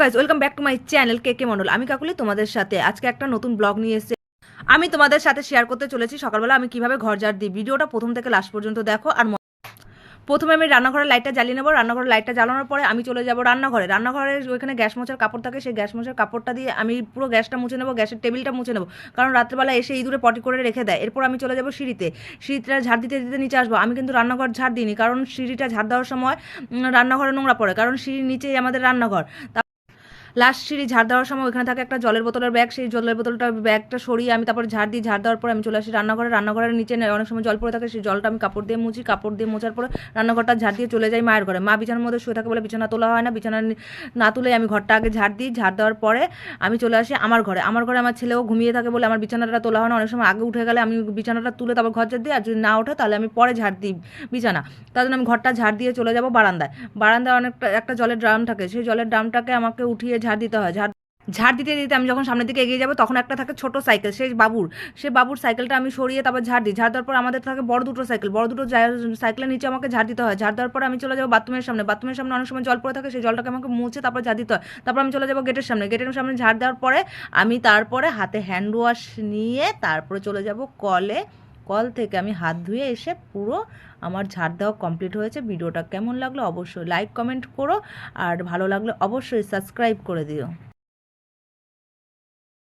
Guys welcome back to my channel K K Mondal আমি কাকুলি তোমাদের সাথে। আজকে একটা নতুন ব্লগ নিয়ে এসেছি আমি তোমাদের সাথে শেয়ার করতে চলেছি। সকালবেলা আমি কীভাবে ঘর ঝাড় দিই। ভিডিওটা প্রথম থেকে লাস্ট পর্যন্ত দেখো আর প্রথমে আমি রান্নাঘরের লাইটটা জ্বালিয়ে নেব। রান্নাঘরের লাইটটা জ্বালানোর পরে আমি চলে যাব রান্নাঘরে। রান্নাঘরে ওইখানে গ্যাস মোছার কাপড় থাকে। সেই গ্যাস মোছার কাপড়টা দিয়ে আমি পুরো গ্যাসটা মুছে নেব। গ্যাসের টেবিলটা মুছে নেব। কারণ রাত্রেবেলা এসে ইঁদুরে পটি করে রেখে দেয়। এরপর আমি চলে যাব সিঁড়িতে। সিঁড়িটা ঝাড় দিতে দিতে নিচে আসব। আমি কিন্তু রান্নাঘর ঝাড় দিইনি। কারণ সিঁড়িটা ঝাড় দেওয়ার সময় রান্নাঘরে নোংরা পড়ে। কারণ সিঁড়ির নিচেই আমাদের রান্নাঘর। লাস্ট সিঁড়ি ঝাড় দেওয়ার সময় ওখানে থাকে একটা জলের বোতলের ব্যাগ সেই জলের বোতলটা ব্যাগটা সরিয়ে আমি তারপর ঝাড় দিই ঝাড় দেওয়ার পর আমি চলে আসি রান্নাঘরে। রান্নাঘরের নিচে অনেক সময় জল পড়ে থাকে, সেই জলটা আমি কাপড় দিয়ে মুছি, কাপড় দিয়ে মোছার পরে রান্নাঘরটা ঝাড় দিয়ে চলে যাই মায়ের ঘরে। মা বিছানার মধ্যে শুয়ে থাকে বলে বিছানা তোলা হয় না, বিছানা না তুলে আমি ঘরটা আগে ঝাড় দিই। ঝাড় দেওয়ার পরে আমি চলে আসি আমার ঘরে। আমার ঘরে আমার ছেলেও ঘুমিয়ে থাকে বলে আমার বিছানাটা তোলা হয় না। অনেক সময় আগে উঠে গেলে আমি বিছানাটা তুলে তারপর ঘর ঝাড় দিই, আর যদি না ওঠে তাহলে আমি পরে ঝাড় দিই বিছানা। তার জন্য আমি ঘরটা ঝাড় দিয়ে চলে যাব বারান্দায়। বারান্দায় অনেকটা একটা জলের ড্রাম থাকে। সেই জলের ড্রামটাকে আমাকে উঠিয়ে ঝাড় দিতে হয়। ঝাড় ঝাড় দিতে দিতে আমি যখন সামনের দিকে এগিয়ে যাব, তখন একটা থাকে ছোট সাইকেল, সেই বাবুর সেই বাবুর সাইকেলটা আমি সরিয়ে তারপর ঝাড় দিই। ঝাড় দেওয়ার পর আমাদের থাকে বড় দুটো সাইকেল, বড় দুটো সাইকেলের নিচে আমাকে ঝাড় দিতে হয়। ঝাড় দেওয়ার পর আমি চলে যাব বাথরুমের সামনে। বাথরুমের সামনে অনেক সময় জল পড়ে থাকে, সেই জলটাকে আমাকে মুছে তারপর ঝাড় দিতে হয়। তারপর আমি চলে যাব গেটের সামনে। গেটের সামনে ঝাড় দেওয়ার পরে আমি তারপরে হাতে হ্যান্ড ওয়াশ নিয়ে তারপরে চলে যাব কলে কল থেকে আমি হাত ধুয়ে এসে পুরো আমার ঝাড় দেওয়া কমপ্লিট হয়েছে। ভিডিওটা কেমন লাগল অবশ্যই লাইক কমেন্ট করো। আর ভালো লাগলে অবশ্যই সাবস্ক্রাইব করে দিও।